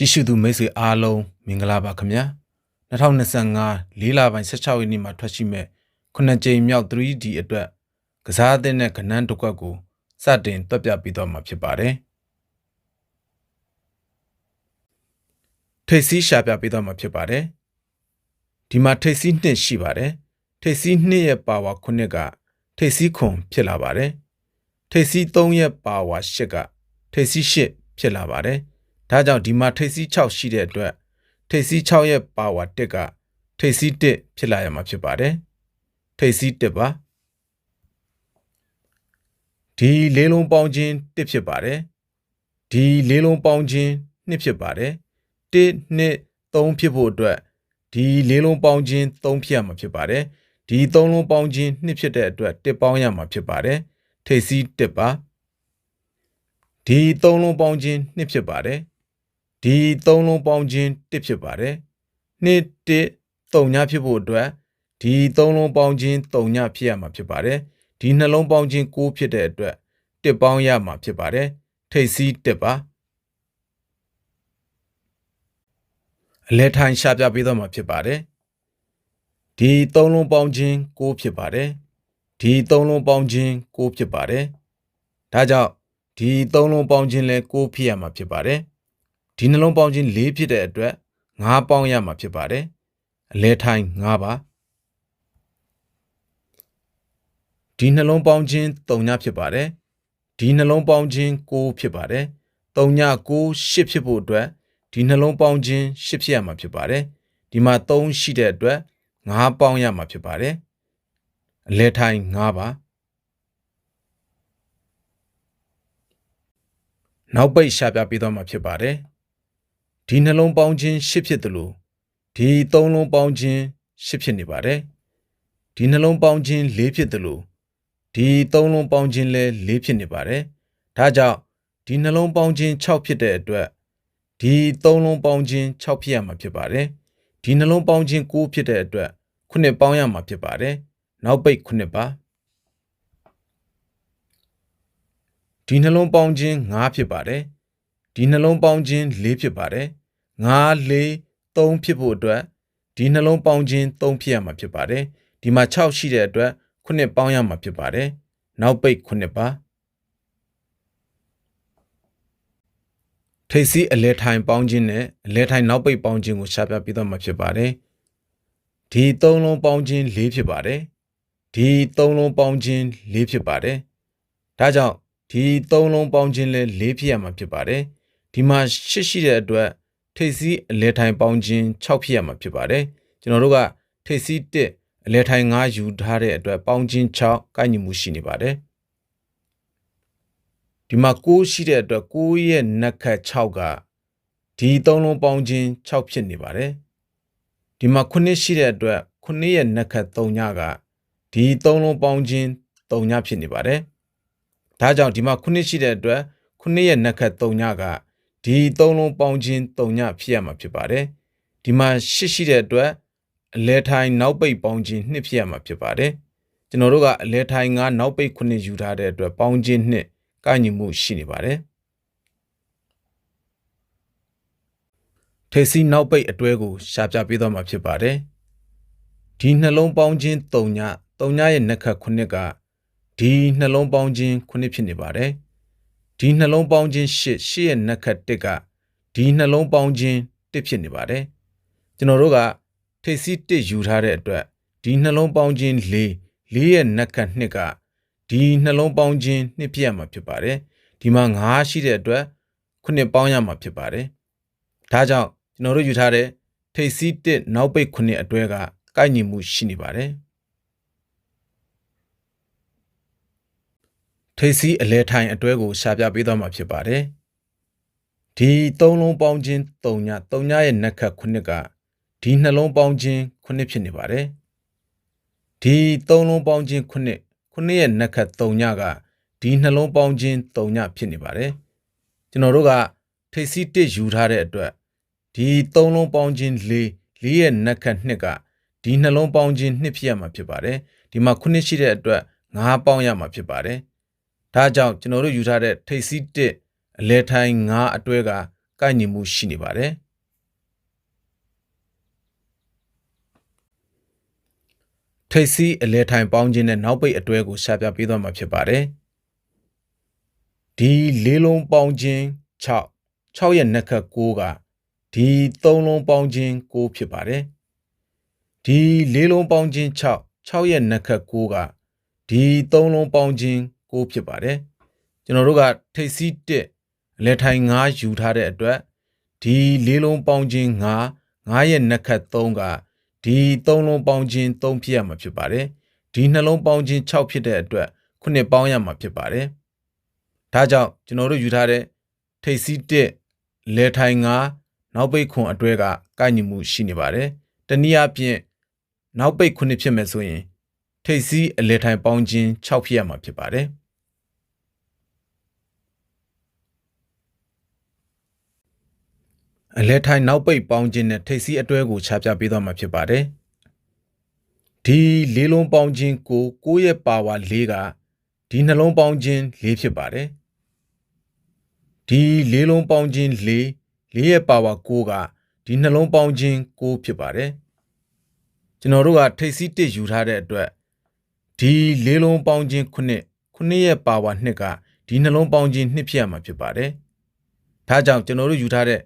ကြည့်ရှုသူမိတ်ဆွေအားလုံးမင်္ဂလာပါခင်ဗျာ2025လေးလပိုင်း16ရက်နေ့မှာထွက်ရှိမဲ့ခုနှစ်ကြိမ်မြောက် 3D အတွက်ကစားအသင်းနဲ့ကဏ္ဍတစ်ခွက်ကိုစတင်တွက်ပြပေးတော့မှာဖြစ်ပါတယ်ထိတ်စီးရှာပြပေးတော့မှာဖြစ်ပါတယ်ဒီမှာထိတ်စီးနှစ်ရှိပါတယ်ထိတ်စီးနှစ်ရဲ့ပါဝါ9ကထိတ်စီးခွန်ဖြစ်လာပါတယ်ထိတ်စီး3ရဲ့ပါဝါ10ကထိတ်စီး10ဖြစ်လာပါတယ် ဒါကြောင့်ဒီမှာထိပ်စီး6ရှိတဲ့အတွက်ထိပ်စီး6ရဲ့ပါဝါ1ကထိပ်စီး1ဖြစ်လာရမှာဖြစ်ပါတယ်ထိပ်စီး1ပါဒီလေးလုံးပေါင်းခြင်း1ဖြစ်ပါတယ်ဒီလေးလုံးပေါင်းခြင်း2ဖြစ်ပါတယ်1 2 3ဖြစ်ဖို့အတွက်ဒီလေးလုံးပေါင်းခြင်း3ဖြစ်ရမှာဖြစ်ပါတယ်ဒီ3လုံးပေါင်းခြင်း2ဖြစ်တဲ့အတွက်1ပေါင်းရမှာဖြစ်ပါတယ်ထိပ်စီး1ပါဒီ3လုံးပေါင်းခြင်း2ဖြစ်ပါတယ် ဒီသုံးလုံးပေါင်းခြင်း1ဖြစ်ပါတယ်နှစ်1 3ညဖြစ်ဖို့အတွက်ဒီသုံးလုံးပေါင်းခြင်း3ညဖြစ်ရမှာဖြစ်ပါတယ်ဒီနှလုံးပေါင်းခြင်း6ဖြစ်တဲ့အတွက်1ပေါင်းရမှာဖြစ်ပါတယ်ထိပ်စီး1ပါအလဲထိုင်ရှာပြပေးတော့မှာဖြစ်ပါတယ်ဒီသုံးလုံးပေါင်းခြင်း6ဖြစ်ပါတယ်ဒီသုံးလုံးပေါင်းခြင်း6ဖြစ်ပါတယ်ဒါကြောင့်ဒီသုံးလုံးပေါင်းခြင်းလဲ6ဖြစ်ရမှာဖြစ်ပါတယ် ဒီနှလုံးပေါင်းခြင်း၄ဖြစ်တဲ့အတွက်၅ပေါင်းရမှာဖြစ်ပါတယ်အလဲထိုင်၅ပါဒီနှလုံးပေါင်းခြင်း၃ညဖြစ်ပါတယ်ဒီနှလုံးပေါင်းခြင်း၉ဖြစ်ပါတယ်၃ည9 10ဖြစ်ဖို့အတွက်ဒီနှလုံးပေါင်းခြင်း10ဖြစ်ရမှာဖြစ်ပါတယ်ဒီမှာ3ရှိတဲ့အတွက်5ပေါင်းရမှာဖြစ်ပါတယ်အလဲထိုင်5ပါနောက်ပိတ်ရှာပြပေးသွားမှာဖြစ်ပါတယ် ဒီနှလုံးပေါင်းခြင်းရှစ်ဖြစ်တယ်လို့ဒီသုံးလုံးပေါင်းခြင်းရှစ်ဖြစ်နေပါတယ်ဒီနှလုံးပေါင်းခြင်းလေးဖြစ်တယ်လို့ဒီသုံးလုံးပေါင်းခြင်းလည်းလေးဖြစ်နေပါတယ်ဒါကြောင့်ဒီနှလုံးပေါင်းခြင်း6ဖြစ်တဲ့အတွက်ဒီသုံးလုံးပေါင်းခြင်း6ဖြစ်ရမှာဖြစ်ပါတယ်ဒီနှလုံးပေါင်းခြင်း9ဖြစ်တဲ့အတွက်ခုနှစ်ပေါင်းရမှာဖြစ်ပါတယ်နောက်ပိတ်ခုနှစ်ပါဒီနှလုံးပေါင်းခြင်း9ဖြစ်ပါတယ်ဒီနှလုံးပေါင်းခြင်း4ဖြစ်ပါတယ် 9 4 3ဖြစ်ဖို့အတွက်ဒီနှလုံးပေါင်းခြင်း3ဖြစ်ရမှာဖြစ်ပါတယ်ဒီမှာ6ရှိတဲ့အတွက်ခုနှစ်ပေါင်းရမှာဖြစ်ပါတယ်နောက်ပိတ်ခုနှစ်ပါထိပ်စီးအလဲထိုင်ပေါင်းခြင်းနဲ့အလဲထိုင်နောက်ပိတ်ပေါင်းခြင်းကိုရှားပြပြီးတော့မှာဖြစ်ပါတယ်ဒီသုံးလုံးပေါင်းခြင်း၄ဖြစ်ပါတယ်ဒီသုံးလုံးပေါင်းခြင်း၄ဖြစ်ပါတယ်ဒါကြောင့်ဒီသုံးလုံးပေါင်းခြင်းလည်း၄ဖြစ်ရမှာဖြစ်ပါတယ်ဒီမှာ၈ရှိတဲ့အတွက် ထိပ်စီးအလဲထိုင်ပေါင်းခြင်း6ဖြစ်ရမှာဖြစ်ပါတယ်ကျွန်တော်တို့ကထိပ်စီး1အလဲထိုင်9ယူထားတဲ့အတွက်ပေါင်းခြင်း6ကိုက်ညီမှုရှိနေပါတယ်ဒီမှာ9ရှိတဲ့အတွက်9ရဲ့နက်ခတ်6ကဒီ3လုံးပေါင်းခြင်း6ဖြစ်နေပါတယ်ဒီမှာ9ရှိတဲ့အတွက်9ရဲ့နက်ခတ်3ညကဒီ3လုံးပေါင်းခြင်း3ညဖြစ်နေပါတယ်ဒါကြောင့်ဒီမှာ9ရှိတဲ့အတွက်9ရဲ့နက်ခတ်3ညက ဒီသုံးလုံးပေါင်းခြင်း၃ညဖြစ်ရမှာဖြစ်ပါတယ်ဒီမှာရှစ်ရှိတဲ့အတွက်အလဲထိုင်နောက်ပိတ်ပေါင်းခြင်း2ဖြစ်ရမှာဖြစ်ပါတယ်ကျွန်တော်တို့ကအလဲထိုင်9နောက်ပိတ်9ယူထားတဲ့အတွက်ပေါင်းခြင်း2ကညီမှုရှိနေပါတယ်ထေစီနောက်ပိတ်အတွဲကိုရှာပြပေးသွားမှာဖြစ်ပါတယ်ဒီနှလုံးပေါင်းခြင်း3ည3ညရဲ့နှက်ခတ်9ကဒီနှလုံးပေါင်းခြင်း9ဖြစ်နေပါတယ် ဒီနှလုံးပေါင်းခြင်းရှစ်ရှစ်ရဲ့နက်ခတ်တစ်ကဒီနှလုံးပေါင်းခြင်းတစ်ဖြစ်နေပါတယ်ကျွန်တော်တို့ကထိပ်စီးတစ်ယူထားတဲ့အတွက်ဒီနှလုံးပေါင်းခြင်းလေးလေးရဲ့နက်ခတ်နှစ်ကဒီနှလုံးပေါင်းခြင်းနှစ်ဖြစ်ရမှာဖြစ်ပါတယ်ဒီမှာ9ရှိတဲ့အတွက်ခုနှစ်ပေါင်းရမှာဖြစ်ပါတယ်ဒါကြောင့်ကျွန်တော်တို့ယူထားတဲ့ထိပ်စီးတစ်နောက်ပိတ်ခုနှစ်အတွဲကကိုက်ညီမှုရှိနေပါတယ် ထိပ်စီးအလဲထိုင်အတွဲကိုရှာပြပေးသွားမှာဖြစ်ပါတယ်။ဒီသုံးလုံးပေါင်းခြင်း၃ည၃ညရဲ့နက်ခတ်ခုနှစ်ကဒီနှလုံးပေါင်းခြင်းခုနှစ်ဖြစ်နေပါတယ်။ဒီသုံးလုံးပေါင်းခြင်းခုနှစ်ခုနှစ်ရဲ့နက်ခတ်၃ညကဒီနှလုံးပေါင်းခြင်း၃ညဖြစ်နေပါတယ်။ကျွန်တော်တို့ကထိပ်စီးတစ်ယူထားတဲ့အတွက်ဒီသုံးလုံးပေါင်းခြင်း၄၄ရဲ့နက်ခတ်နှစ်ကဒီနှလုံးပေါင်းခြင်းနှစ်ဖြစ်ရမှာဖြစ်ပါတယ်။ဒီမှာခုနှစ်ရှိတဲ့အတွက်၅ပေါင်းရမှာဖြစ်ပါတယ်။ ဒါကြောင့်ကျွန်တော်တို့ယူထားတဲ့ထိပ်စီးတစ်အလဲထိုင်9အတွဲကကိုက်ညီမှုရှိနေပါတယ်ထိပ်စီးအလဲထိုင်ပေါင်းခြင်းနဲ့နောက်ပိတ်အတွဲကိုရှာပြပေးသွားမှာဖြစ်ပါတယ်ဒီလေးလုံးပေါင်းခြင်း6 6ရဲ့နှက်ခတ်6ကဒီ3လုံးပေါင်းခြင်း6ဖြစ်ပါတယ်ဒီလေးလုံးပေါင်းခြင်း6 6ရဲ့နှက်ခတ်6ကဒီ3လုံးပေါင်းခြင်း 6ဖြစ်ပါတယ်ကျွန်တော်တို့ကထိပ်စီး1အလဲထိုင်9ယူထားတဲ့အတွက်ဒီလေးလုံးပေါင်းခြင်း9 9ရဲ့နှက်ခတ်3ကဒီ3လုံးပေါင်းခြင်း3ဖြစ်ရမှာဖြစ်ပါတယ်ဒီနှလုံးပေါင်းခြင်း6ဖြစ်တဲ့အတွက်ခုနှစ်ပေါင်းရမှာဖြစ်ပါတယ်ဒါကြောင့်ကျွန်တော်တို့ယူထားတဲ့ထိပ်စီး1လဲထိုင်9နောက်ပိတ်ခွန်အတွဲကကိုက်ညီမှုရှိနေပါတယ်တနည်းအားဖြင့်နောက်ပိတ်ခုနှစ်ဖြစ်မယ်ဆိုရင်ထိပ်စီးအလဲထိုင်ပေါင်းခြင်း6ဖြစ်ရမှာဖြစ်ပါတယ် အလဲထိုင်နောက်ပိတ်ပေါင်းခြင်းနဲ့ထိပ်စီးအတွဲကိုခြားပြပေးသွားမှာဖြစ်ပါတယ်ဒီလေးလုံးပေါင်းခြင်းကို9ရဲ့ပါဝါ4ကဒီနှလုံးပေါင်းခြင်း4ဖြစ်ပါတယ်ဒီလေးလုံးပေါင်းခြင်း4 4ရဲ့ပါဝါ9ကဒီနှလုံးပေါင်းခြင်း9ဖြစ်ပါတယ်ကျွန်တော်တို့ကထိပ်စီး1ယူထားတဲ့အတွက်ဒီလေးလုံးပေါင်းခြင်း9 9ရဲ့ပါဝါ2ကဒီနှလုံးပေါင်းခြင်း2ဖြစ်ရမှာဖြစ်ပါတယ်ဒါကြောင့်ကျွန်တော်တို့ယူထားတဲ့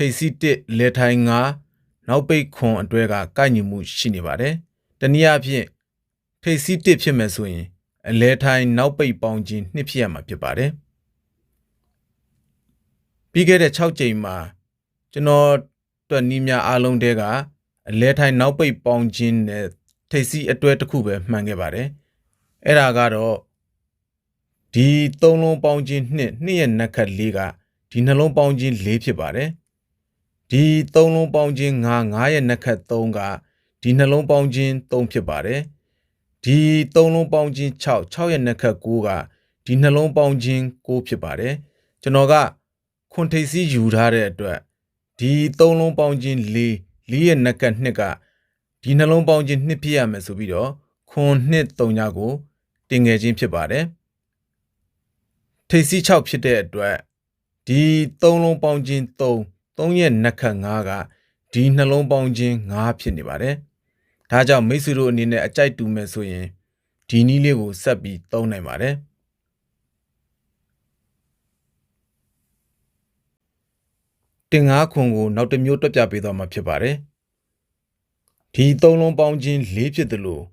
ထိပ်စီး1လေထိုင်9နောက်ပိတ်ခွန်အတွဲကကိုက်ညီမှုရှိနေပါတယ်တနည်းအားဖြင့်ထိပ်စီး1ဖြစ်မယ်ဆိုရင်အလဲထိုင်နောက်ပိတ်ပေါင်းခြင်း2ဖြစ်ရမှာဖြစ်ပါတယ်ပြီးခဲ့တဲ့6ကြိမ်မှာကျွန်တော်တွေ့နီးများအားလုံးတဲကအလဲထိုင်နောက်ပိတ်ပေါင်းခြင်းနဲ့ထိပ်စီးအတွဲတစ်ခုပဲမှန်ခဲ့ပါတယ်အဲ့ဒါကတော့ဒီသုံးလုံးပေါင်းခြင်းနှစ်နှစ်ရဲ့နက်ခတ်လေးကဒီနှလုံးပေါင်းခြင်း၄ဖြစ်ပါတယ် ဒီသုံးလုံးပေါင်းခြင်း9 9ရဲ့နက်ခတ်3ကဒီနှလုံးပေါင်းခြင်း3ဖြစ်ပါတယ်ဒီသုံးလုံးပေါင်းခြင်း6 6ရဲ့နက်ခတ်9ကဒီနှလုံးပေါင်းခြင်း9ဖြစ်ပါတယ်ကျွန်တော်ကခွန်ထိပ်စီးယူထားတဲ့အတွက်ဒီသုံးလုံးပေါင်းခြင်း၄၄ရဲ့နက်ကနှစ်ကဒီနှလုံးပေါင်းခြင်းနှစ်ဖြစ်ရမယ်ဆိုပြီးတော့ခွန်နှစ်၃ညကိုတင်ငယ်ခြင်းဖြစ်ပါတယ်ထိပ်စီး6ဖြစ်တဲ့အတွက်ဒီသုံးလုံးပေါင်းခြင်း3 3ရဲ့နက်ခတ်5ကဒီနှလုံးပေါင်းခြင်း5ဖြစ်နေပါတယ်ဒါကြောင့်မိတ်ဆွေတို့အနေနဲ့အကြိုက်တူမယ်ဆိုရင်ဒီနည်းလေးကိုဆက်ပြီးသုံးနိုင်ပါတယ်တင်ငါးခွန်ကိုနောက်တစ်မျိုးတွက်ပြပေးသွားမှာဖြစ်ပါတယ်။ဒီသုံးလုံးပေါင်းခြင်း၄ဖြစ်တယ်လို့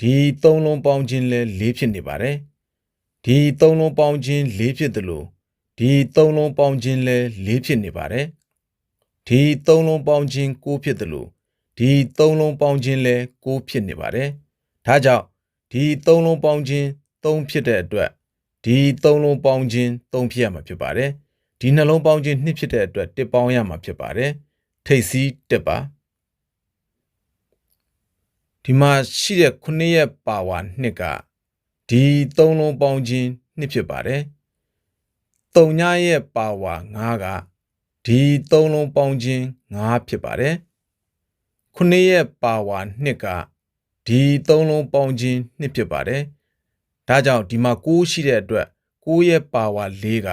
ဒီသုံးလုံးပေါင်းခြင်းလည်း၄ဖြစ်နေပါတယ်။ဒီသုံးလုံးပေါင်းခြင်း၄ဖြစ်တယ်လို့ဒီသုံးလုံးပေါင်းခြင်းလည်း၄ဖြစ်နေပါတယ်။ ဒီသုံးလုံးပေါင်းခြင်း၉ဖြစ်တယ်လို့ဒီသုံးလုံးပေါင်းခြင်းလည်း၉ဖြစ်နေပါတယ်။ဒါကြောင့်ဒီသုံးလုံးပေါင်းခြင်း၃ဖြစ်တဲ့အတွက်ဒီသုံးလုံးပေါင်းခြင်း၃ဖြစ်ရမှာဖြစ်ပါတယ်။ဒီနှလုံးပေါင်းခြင်းနှစ်ဖြစ်တဲ့အတွက်တစ်ပေါင်းရမှာဖြစ်ပါတယ်ထိပ်စီးတစ်ပါဒီမှာရှိတဲ့ခုနှစ်ရဲ့ပါဝါနှစ်ကဒီသုံးလုံးပေါင်းခြင်းနှစ်ဖြစ်ပါတယ်တုံညရဲ့ပါဝါ9က ဒီသုံးလုံးပေါင်းခြင်း9ဖြစ်ပါတယ်ခုနှစ်ရဲ့ပါဝါနှစ်ကဒီသုံးလုံးပေါင်းခြင်းနှစ်ဖြစ်ပါတယ်ဒါကြောင့်ဒီမှာ9ရှိတဲ့အတွက်9ရဲ့ပါဝါ4က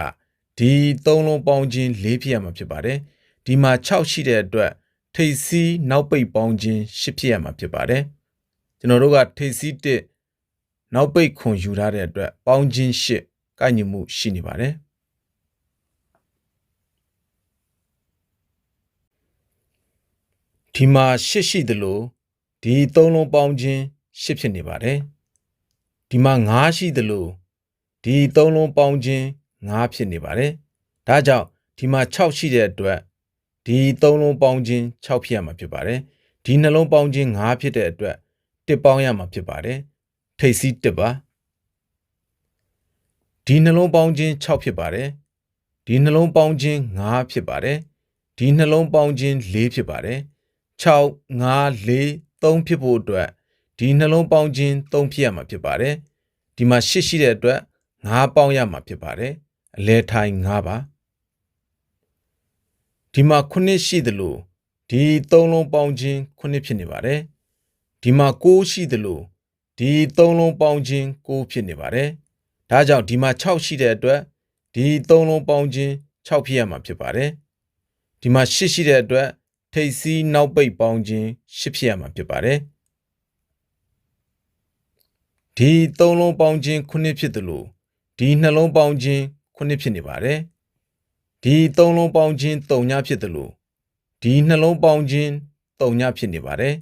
ဒီသုံးလုံးပေါင်းခြင်း၄ဖြစ်ရမှာဖြစ်ပါတယ်ဒီမှာ6ရှိတဲ့အတွက်ထိပ်စီးနောက်ပိတ်ပေါင်းခြင်း10ဖြစ်ရမှာဖြစ်ပါတယ်ကျွန်တော်တို့ကထိပ်စီး1နောက်ပိတ်ခွန်ယူထားတဲ့အတွက်ပေါင်းခြင်း10ကိုက်ညီမှုရှိနေပါတယ် ဒီမှာ10ရှိသလိုဒီသုံးလုံးပေါင်းခြင်း10ဖြစ်နေပါတယ်ဒီမှာ9ရှိသလိုဒီသုံးလုံးပေါင်းခြင်း9ဖြစ်နေပါတယ်။ဒါကြောင့်ဒီမှာ6ရှိတဲ့အတွက်ဒီ3လုံးပေါင်းခြင်း6ဖြစ်ရမှာဖြစ်ပါတယ်။ဒီနှလုံးပေါင်းခြင်း9ဖြစ်တဲ့အတွက်1ပေါင်းရမှာဖြစ်ပါတယ်။ထိပ်စီး1ပါ။ဒီနှလုံးပေါင်းခြင်း6ဖြစ်ပါတယ်။ဒီနှလုံးပေါင်းခြင်း9ဖြစ်ပါတယ်။ဒီနှလုံးပေါင်းခြင်း4ဖြစ်ပါတယ်။ 6 5 4 3ဖြစ်ဖို့အတွက်ဒီနှလုံးပေါင်းခြင်း3ဖြစ်ရမှာဖြစ်ပါတယ်။ဒီမှာ8ရှိတဲ့အတွက်9ပေါင်းရမှာဖြစ်ပါတယ်။အလဲထိုင်၅ပါဒီမှာခုနှစ်ရှိသလိုဒီသုံးလုံးပေါင်းခြင်းခုနှစ်ဖြစ်နေပါတယ်ဒီမှာ၉ရှိသလိုဒီသုံးလုံးပေါင်းခြင်း၉ဖြစ်နေပါတယ်ဒါကြောင့်ဒီမှာ6ရှိတဲ့အတွက်ဒီသုံးလုံးပေါင်းခြင်း6ဖြစ်ရမှာဖြစ်ပါတယ်ဒီမှာရှစ်ရှိတဲ့အတွက် ထိပ်စီးနောက်ပိတ်ပေါင်းခြင်းရှစ်ဖြစ်ရမှာဖြစ်ပါတယ်ဒီသုံးလုံးပေါင်းခြင်းခုနှစ်ဖြစ်တယ်လို့ဒီနှလုံးပေါင်းခြင်းခုနှစ်ဖြစ်နေပါတယ်ဒီသုံးလုံးပေါင်းခြင်းသုံးညဖြစ်တယ်လို့ဒီနှလုံးပေါင်းခြင်းသုံးညဖြစ်နေပါတယ်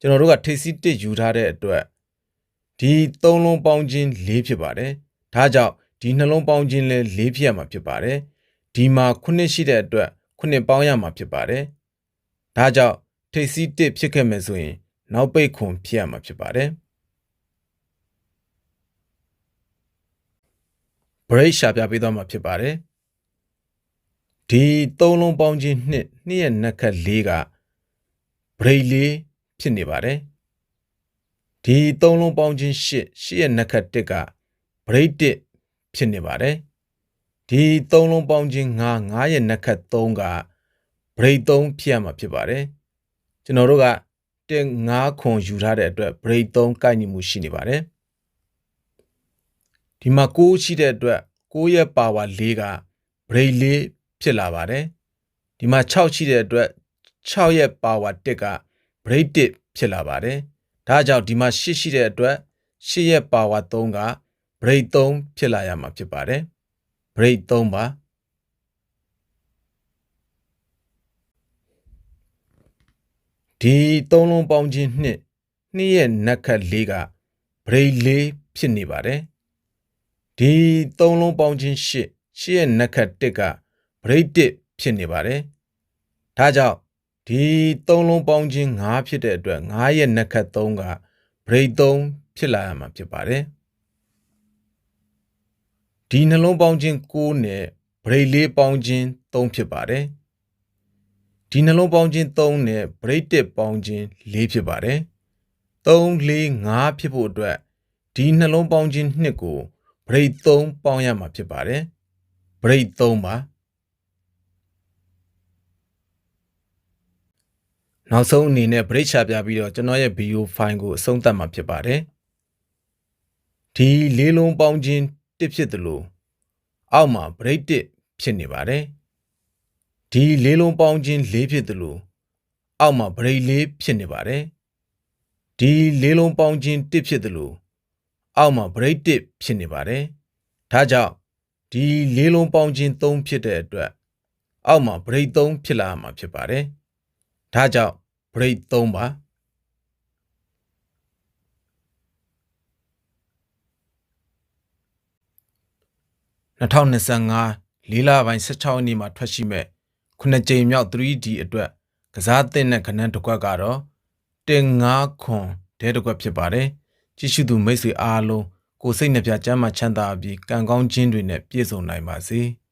ကျွန်တော်တို့ကထိပ်စီးတစ်ယူထားတဲ့အတွက်ဒီသုံးလုံးပေါင်းခြင်း၄ဖြစ်ပါတယ်ဒါကြောင့်ဒီနှလုံးပေါင်းခြင်းလည်း၄ဖြစ်ရမှာဖြစ်ပါတယ်ဒီမှာခုနှစ်ရှိတဲ့အတွက်ခုနှစ်ပေါင်းရမှာဖြစ်ပါတယ် ဒါကြောင့်ထိပ်စီးတစ်ဖြစ်ခဲ့မယ်ဆိုရင် နောက်ပိတ်ခွန်ဖြစ်ရမှာဖြစ်ပါတယ်ဘရိတ်ရှာပြပေးသွားမှာဖြစ်ပါတယ်ဒီသုံးလုံးပေါင်းခြင်းနှစ်နှစ်ရဲ့နက်ခတ်၄ကဘရိတ်လေးဖြစ်နေပါတယ်ဒီသုံးလုံးပေါင်းခြင်းရှစ်ရှစ်ရဲ့နက်ခတ်တစ်ကဘရိတ်တစ်ဖြစ်နေပါတယ်ဒီသုံးလုံးပေါင်းခြင်း၅၅ရဲ့နက်ခတ်၃က ဘရိတ်၃ဖြစ်ရမှာဖြစ်ပါတယ်ကျွန်တော်တို့ကတက်9ခွန်ယူထားတဲ့အတွက်ဘရိတ်3ကိုက်ညီမှုရှိနေပါတယ်ဒီမှာ6ရှိတဲ့အတွက်6ရဲ့ပါဝါ4ကဘရိတ်4ဖြစ်လာပါတယ်ဒီမှာ6ရှိတဲ့အတွက်6ရဲ့ပါဝါ1ကဘရိတ်1ဖြစ်လာပါတယ်ဒါကြောင့်ဒီမှာ8ရှိတဲ့အတွက်8ရဲ့ပါဝါ3ကဘရိတ်3ဖြစ်လာရမှာဖြစ်ပါတယ်ဘရိတ်3ပါ ဒီသုံးလုံးပေါင်းခြင်းနှစ်နှစ်ရဲ့နက်ခတ်လေးကဘရိတ်လေးဖြစ်နေပါတယ်ဒီသုံးလုံးပေါင်းခြင်းရှစ်ရှစ်ရဲ့နက်ခတ်တစ်ကဘရိတ်တစ်ဖြစ်နေပါတယ်ဒါကြောင့်ဒီသုံးလုံးပေါင်းခြင်း9ဖြစ်တဲ့အတွက်9ရဲ့နက်ခတ်3ကဘရိတ်3ဖြစ်လာရမှာဖြစ်ပါတယ်ဒီနှလုံးပေါင်းခြင်း9နဲ့ဗရိတ်လေးပေါင်းခြင်း3ဖြစ်ပါတယ် ဒီနှလုံးပေါင်းခြင်း3နဲ့ဗရိတ်တစ်ပေါင်းခြင်း4ဖြစ်ပါတယ်3 4 5ဖြစ်ဖို့အတွက်ဒီနှလုံးပေါင်းခြင်း2ကိုဗရိတ်3ပေါင်းရမှာဖြစ်ပါတယ်ဗရိတ်3ပါနောက်ဆုံးအနေနဲ့ break ချပြပြီးတော့ကျွန်တော်ရဲ့ video file ကိုအဆုံးသတ်မှာဖြစ်ပါတယ်ဒီလေးလုံးပေါင်းခြင်းတစ်ဖြစ်တယ်လို့အောက်မှာ break တစ်ဖြစ်နေပါတယ် ဒီလေးလုံးပေါင်းခြင်းလေးဖြစ်တယ်လို့အောက်မှာ break လေးဖြစ်နေပါတယ်ဒီလေးလုံးပေါင်းခြင်းတစ်ဖြစ်တယ်လို့အောက်မှာ break တစ်ဖြစ်နေပါတယ်ဒါကြောင့်ဒီလေးလုံးပေါင်းခြင်း3ဖြစ်တဲ့အတွက်အောက်မှာ break 3ဖြစ်လာမှာဖြစ်ပါတယ်ဒါကြောင့် break 3ပါ2025လေးလပိုင်း16ရက်နေ့မှာထွက်ရှိမဲ့ 9ကြိမ်မြောက် 3D အတွက်ကစားသင့်တဲ့ခဏန်းတစ်ခွက်ကတော့တင်9ခွန်တဲတစ်ခွက်ဖြစ်ပါတယ်ကြည့်ရှုသူမိတ်ဆွေအားလုံးကိုစိတ်နှပြချမ်းမှချမ်းသာပြီးကံကောင်းခြင်းတွေနဲ့ပြည့်စုံနိုင်ပါစေ။